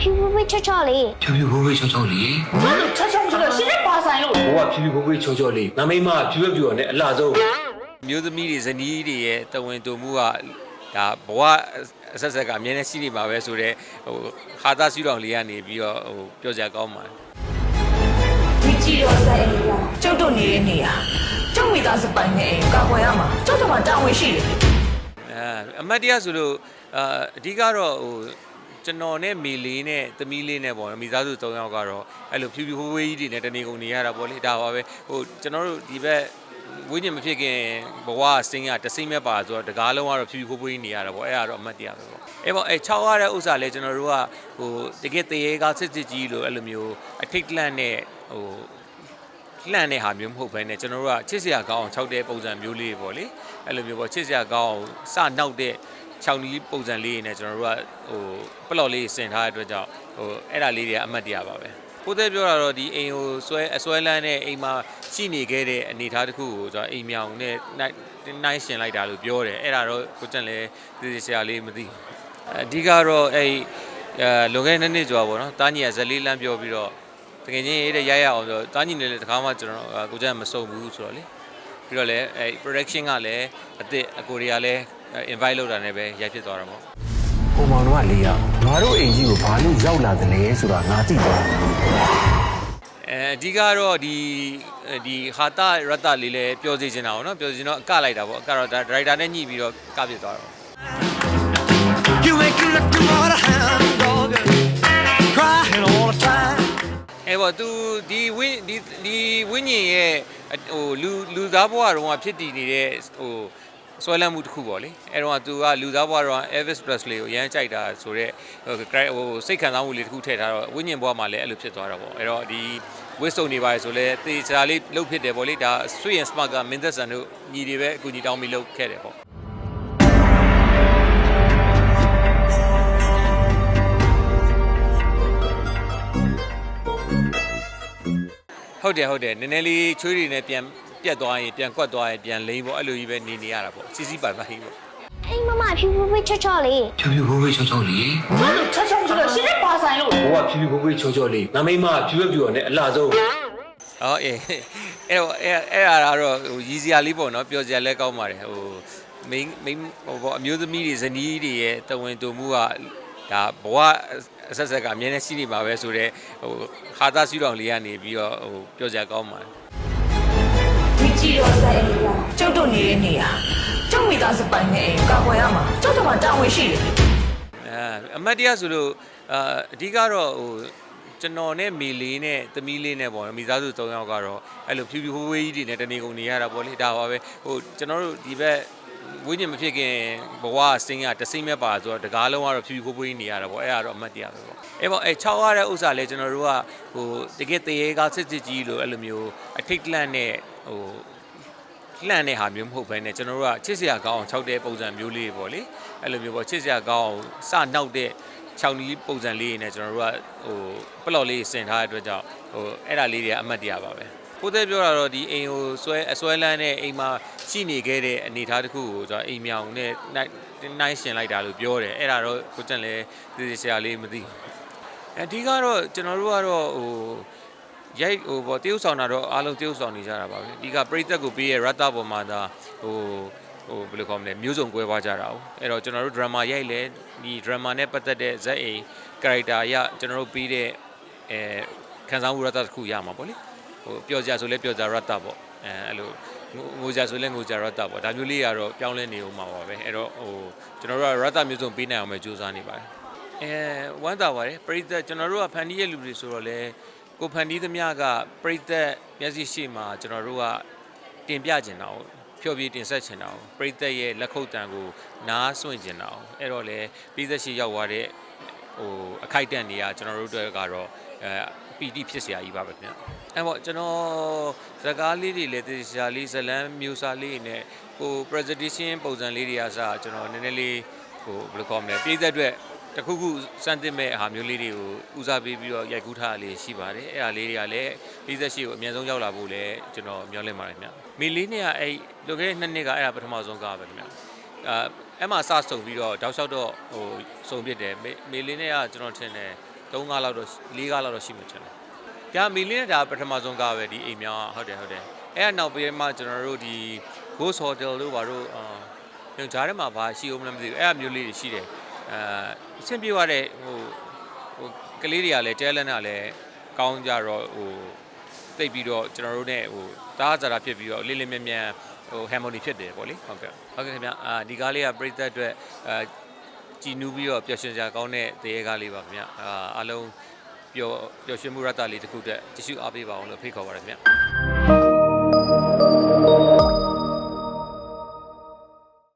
ဖြူဖြူဖြူချောချောလေးဖြူဖြူခိုးခိုးချောချောလေးဘာလို့ချက်ချက်ဆိုတော့ရှင်းနေပါဆိုင်လို့ဘိုးကဖြူဖြူခိုးခိုးချောချောလေးငါမိမဖြူဖြူဖြူနဲ့အလှဆုံးမျိုးသမီးတွေဇနီးတွေရဲ့တဝင်တူမှုကဒါဘဝအဆက်ဆက်ကအမြဲတမ်းရှိနေမှာပဲဆိုတော့ဟိုခါသားစီတော်လေးကနေပြီးတော့ဟိုပြောကြကောင်းပါတယ်ဒီကြည့်တော့ဆိုင်ရကျုပ်တို့နေတဲ့နေရာကျုပ်မိသားစုပိုင်နေအိမ်ကာကွယ်ရမှာကျုပ်တို့မှာတာဝန်ရှိတယ်အဲအမတ်တရားဆိုလို့အာအဓိကတော့ဟို ကျွန်တော်နဲ့မေလေးနဲ့သမီးလေးနဲ့ပေါ့နော်မိသားစု၃ယောက်ကတော့အဲ့လိုဖြူဖြူဝေးဝေးကြီးတွေနဲ့တနေကုန်နေရတာပေါ့လေဒါပါပဲဟိုကျွန်တော်တို့ဒီဘက်ဝိညာဉ်မဖြစ်ခင်ဘဝစင်းကတစိမ့်မဲ့ပါဆိုတော့တကားလုံးကတော့ဖြူဖြူဝေးဝေးနေရတာပေါ့အဲ့ဒါတော့အမတ်တရားပဲပေါ့အဲ့ပေါ့အဲ့6ရတဲ့ဥစ္စာလဲကျွန်တော်တို့ကဟိုတကယ်တရေကစစ်စစ်ကြီးလို့အဲ့လိုမျိုးအထိတ်လန့်နဲ့ဟိုလှန့်တဲ့ဟာမျိုးမဟုတ်ဘဲနဲ့ကျွန်တော်တို့ကချစ်စရာကောင်းအောင်ခြောက်တဲ့ပုံစံမျိုးလေးပေါ့လေအဲ့လိုမျိုးပေါ့ချစ်စရာကောင်းအောင်စနောက်တဲ့ ခြောက်နီးပုံစံလေးနဲ့ကျွန်တော်တို့ကဟိုပလော့လေးဆင်ထားတဲ့အတွက်ကြောင့်ဟိုအဲ့ဒါလေးတွေကအမှတ်တရပါပဲကိုသေးပြောတာတော့ဒီအိမ်ကိုဆွဲအဆွဲလန်းတဲ့အိမ်မှာရှိနေခဲ့တဲ့အနေအထားတစ်ခုကိုကျွန်တော်အိမ်မြောင်နဲ့နိုင်နိုင်ရှင်လိုက်တာလို့ပြောတယ်အဲ့ဒါတော့ကိုကျန်လည်းသိသိဆရာလေးမသိဘူးအဓိကတော့အဲ့အဲလွန်ခဲ့တဲ့နှစ်နှစ်ကျော်ပါတော့တားညီကဇက်လေးလမ်းပြောပြီးတော့တကယ်ချင်းရေးတဲ့ရရအောင်ဆိုတော့တားညီနေလေတကားမှကျွန်တော်တို့ကိုကျန်မစုံဘူးဆိုတော့လေပြီးတော့လည်းအဲ production ကလည်းအစ်စ်အကိုရီးယားလည်း invite လုပ်တာနဲ့ပဲရိုက်ဖြစ်သွားတာပေါ့ပုံမောင်တို့ကလေးရောက်ငါတို့အိမ်ကြီးကိုဘာလို့ရောက်လာသလဲဆိုတာငါသိသွားတယ်အဲအဓိကတော့ဒီဒီဟာတာရတလေးလည်းပြောစီချင်တာပေါ့နော်ပြောစီချင်တော့အကလိုက်တာပေါ့အကတော့ဒါဒရိုက်တာနဲ့ညှိပြီးတော့ကဖြစ်သွားတာပေါ့ You ain't looking for a hound dog, crying all the time. အဲပေါ့ तू ဒီဝင်းဒီဒီဝင်းညင်ရဲ့အဟိုလူလူသားဘဝတုန်းကဖြစ်တည်နေတဲ့ဟို ဆွဲလန်းမှုတစ်ခုပေါ့လေအဲတော့ तू ကလူသားဘဝတုန်းက Elvis Presley ကိုရမ်းကြိုက်တာဆိုတော့ဟို cri- ဟိုစိတ်ခံစားမှုလေးတစ်ခုထည့်ထားတော့ဝင်းညင်ဘဝမှာလည်းအဲ့လိုဖြစ်သွားတာပေါ့အဲတော့ဒီဝစ်စုံနေပါလေဆိုလဲတေချာလေးလှုပ်ဖြစ်တယ်ပေါ့လေဒါဆွေရင် smart ကမင်းသက်ဆန်တို့ညီတွေပဲအကူညီတောင်းပြီးလှုပ်ခဲ့တယ်ပေါ့ဟုတ်တယ်ဟုတ်တယ်နည်းနည်းလေးချွေးတွေနဲ့ပြန် ပြတ်သွားရင်ပြန်ကွက်သွားရင်ပြန်လိမ့်ပေါ့အဲ့လိုကြီးပဲနေနေရတာပေါ့စီစီပိုင်ပိုင်ပေါ့အိမ်မမဖြူဖြူဖြူချောချောလေးဖြူဖြူခိုးခိုးချောချောလေးဘာလို့ချက်ချက်ဆိုတော့ရှင်းနေပါဆိုင်လို့ဘိုးကဖြူဖြူခိုးခိုးချောချောလေးငါမိမဖြူဖြူဖြူနဲ့အလှဆုံးဟောအေးအဲ့တော့အဲ့အဲ့အားတော့ဟိုရည်စရာလေးပေါ့နော်ပြောစရာလည်းကောင်းပါတယ်ဟိုမိန်းမိန်းဟိုပေါ့အမျိုးသမီးတွေဇနီးတွေရဲ့တဝင်တူမှုကဒါဘဝအဆက်ဆက်ကအမြဲတမ်းရှိနေမှာပဲဆိုတော့ဟိုခါသားစီတော်လေးကနေပြီးတော့ဟိုပြောစရာကောင်းပါတယ်ဒီ ကြည့်တော့ဆိုင်ရကျုပ်တို့နေတဲ့နေရာကျုပ်မိသားစုပိုင်နေအိမ်ကာကွယ်ရမှာကျုပ်တို့မှာတာဝန်ရှိတယ်အဲအမတ်တရားဆိုလို့အာအဓိကတော့ဟိုကျွန်တော်နဲ့မေလေးနဲ့သမီးလေးနဲ့ပေါ့နော်မိသားစု၃ယောက်ကတော့အဲ့လိုဖြူဖြူဝေးဝေးကြီးတွေနဲ့တနေကုန်နေရတာပေါ့လေဒါပါပဲဟိုကျွန်တော်တို့ဒီဘက်ဝိညာဉ်မဖြစ်ခင်ဘဝစင်းကတစိမ့်မဲ့ပါဆိုတော့တကားလုံးကတော့ဖြူဖြူဝေးဝေးနေရတာပေါ့အဲ့ဒါတော့အမတ်တရားပဲပေါ့အဲ့ပေါ့အဲ့6ရတဲ့ဥစ္စာလဲကျွန်တော်တို့ကဟိုတကယ်တရေကစစ်စစ်ကြီးလို့အဲ့လိုမျိုးအထိတ်လန့်နဲ့ ဟိုလှန့်တဲ့ဟာမျိုးမဟုတ်ဘဲနဲ့ကျွန်တော်တို့ကချစ်စရာကောင်းအောင်ခြောက်တဲ့ပုံစံမျိုးလေးပေါ့လေအဲ့လိုမျိုးပေါ့ချစ်စရာကောင်းအောင်စနောက်တဲ့ခြောက်နီးပုံစံလေးနဲ့ကျွန်တော်တို့ကဟိုပလော့လေးဆင်ထားတဲ့အတွက်ကြောင့်ဟိုအဲ့ဒါလေးတွေကအမှတ်တရပါပဲကိုသေးပြောတာတော့ဒီအိမ်ကိုဆွဲအဆွဲလန်းတဲ့အိမ်မှာရှိနေခဲ့တဲ့အနေအထားတစ်ခုကိုကျွန်တော်အိမ်မြောင်နဲ့နိုင်နိုင်ရှင်လိုက်တာလို့ပြောတယ်အဲ့ဒါတော့ကိုကျန်လည်းသိသိဆရာလေးမသိဘူးအဓိကတော့ကျွန်တော်တို့ကတော့ဟို ရိုက်ဟိုပေါ့တရုပ်ဆောင်တာတော့အားလုံးတရုပ်ဆောင်နေကြတာပါပဲဒီကပရိသတ်ကိုပေးရရတ္တပေါ်မှာဒါဟိုဟိုဘယ်လိုခေါ်မလဲမျိုးစုံကွဲသွားကြတာ哦အဲ့တော့ကျွန်တော်တို့ drama ရိုက်လဲဒီ drama နဲ့ပတ်သက်တဲ့ဇက်အိမ် character ရကျွန်တော်တို့ပေးတဲ့အဲခံစားမှုရတ္တတစ်ခုရမှာပေါ့လေဟိုပျော်စရာဆိုလဲပျော်စရာရတ္တပေါ့အဲအဲ့လိုငိုငိုစရာဆိုလဲငိုစရာရတ္တပေါ့ဒါမျိုးလေးကတော့ပြောင်းလဲနေဦးမှာပါပဲအဲ့တော့ဟိုကျွန်တော်တို့ကရတ္တမျိုးစုံပေးနိုင်အောင်ပဲကြိုးစားနေပါတယ်အဲဝမ်းသာပါတယ်ပရိသတ်ကျွန်တော်တို့ကဖန်တီးရဲ့လူတွေဆိုတော့လေ ကိုဖန်တီးသမျှကပရိသတ်မျက်စိရှိမှကျွန်တော်တို့ကတင်ပြကျင်တာ哦ဖြောပြတင်ဆက်ကျင်တာ哦ပရိသတ်ရဲ့လက်ခုပ်တံကိုနားဆွင့်ကျင်တာ哦အဲ့တော့လေပရိသတ်ရှိရောက်သွားတဲ့ဟိုအခိုက်အတန့်တွေကကျွန်တော်တို့တွေကတော့အဲပီတိဖြစ်စရာကြီးပါပဲဗျအဲ့ပေါ့ကျွန်တော်ဇကားလေးတွေလည်းတေချာလေးဇလန်းမျိုးစားလေးနဲ့ဟို presentation ပုံစံလေးတွေကစကျွန်တော်နည်းနည်းလေးဟိုဘယ်လိုခေါ်မလဲပြည်သက်အတွက် တခုခုစမ်းသစ်မဲ့အားမျိုးလေးတွေကိုဦးစားပေးပြီးတော့ရိုက်ကူးထားတာလေးရှိပါတယ်အဲ့ဒါလေးတွေကလည်းပြီးသက်ရှိကိုအမြန်ဆုံးရောက်လာဖို့လည်းကျွန်တော်မျှော်လင့်ပါတယ်ခင်ဗျမေလေးနဲ့ကအဲ့လွန်ခဲ့တဲ့နှစ်နှစ်ကအဲ့ဒါပထမဆုံးကားပဲခင်ဗျအာအဲ့မှာစဆုံပြီးတော့တောက်လျှောက်တော့ဟိုစုံပြစ်တယ်မေမေလေးနဲ့ကကျွန်တော်ထင်တယ်ဟ3ကားလောက်တော့4ကားလောက်တော့ရှိမှထင်တယ်။ကြာမီလင်းနဲ့ဒါပထမဆုံးကားပဲဒီအိမ်မြောင်းဟုတ်တယ်ဟုတ်တယ်။အဲ့အနောက်ပြီးမှကျွန်တော်တို့ဒီ Ghost Hotel တို့ဘာတို့အာကျွန်တော်ဂျားထဲမှာဘာရှိအောင်မလဲမသိဘူးအဲ့အမျိုးလေးတွေရှိတယ်။ အဲအဆင်ပြေသွားတဲ့ဟိုဟိုကလေးတွေကလည်းတဲလန်းကလည်းကောင်းကြတော့ဟိုတိတ်ပြီးတော့ကျွန်တော်တို့ ਨੇ ဟိုတားကြတာဖြစ်ပြီးတော့လေးလေးမြန်းမြန်းဟို harmony ဖြစ်တယ်ပေါ့လေဟုတ်ကဲ့ဟုတ်ကဲ့ခင်ဗျအာဒီကားလေးကပြိသက်အတွက်အဲကြည်နူးပြီးတော့ပျော်ရွှင်စရာကောင်းတဲ့တရေကားလေးပါခင်ဗျအာအားလုံးပျော်ပျော်ရွှင်မှုရတ္တလေးတစ်ခုတည်းတ िश အားပေးပါအောင်လို့ဖိတ်ခေါ်ပါရခင်ဗျ